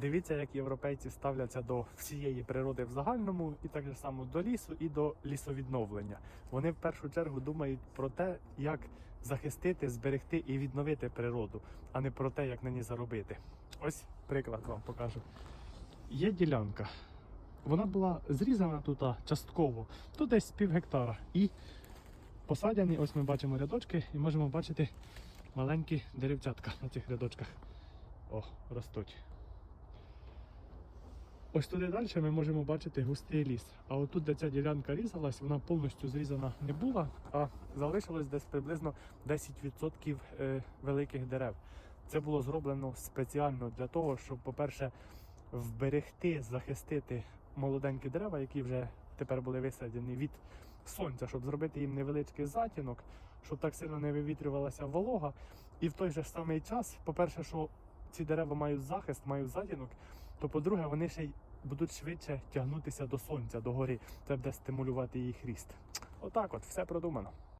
Дивіться, як європейці ставляться до всієї природи в загальному, і так само до лісу і до лісовідновлення. Вони в першу чергу думають про те, як захистити, зберегти і відновити природу, а не про те, як на ній заробити. Ось приклад вам покажу. Є ділянка. Вона була зрізана тут частково, тут десь пів гектара. І посадяні, ось ми бачимо рядочки, і можемо бачити маленькі деревцятка на цих рядочках. О, ростуть. Ось туди далі ми можемо бачити густий ліс. А отут, де ця ділянка різалась, вона повністю зрізана не була, а залишилось десь приблизно 10% е, великих дерев. Це було зроблено спеціально для того, щоб, по-перше, вберегти, захистити молоденькі дерева, які вже тепер були висаджені від сонця, щоб зробити їм невеличкий затінок, щоб так сильно не вивітрювалася волога. І в той же самий час, по-перше, що ці дерева мають захист, мають затінок, то по-друге, вони ще й будуть швидше тягнутися до сонця, до гори. Це буде стимулювати їх ріст. Отак от, все продумано.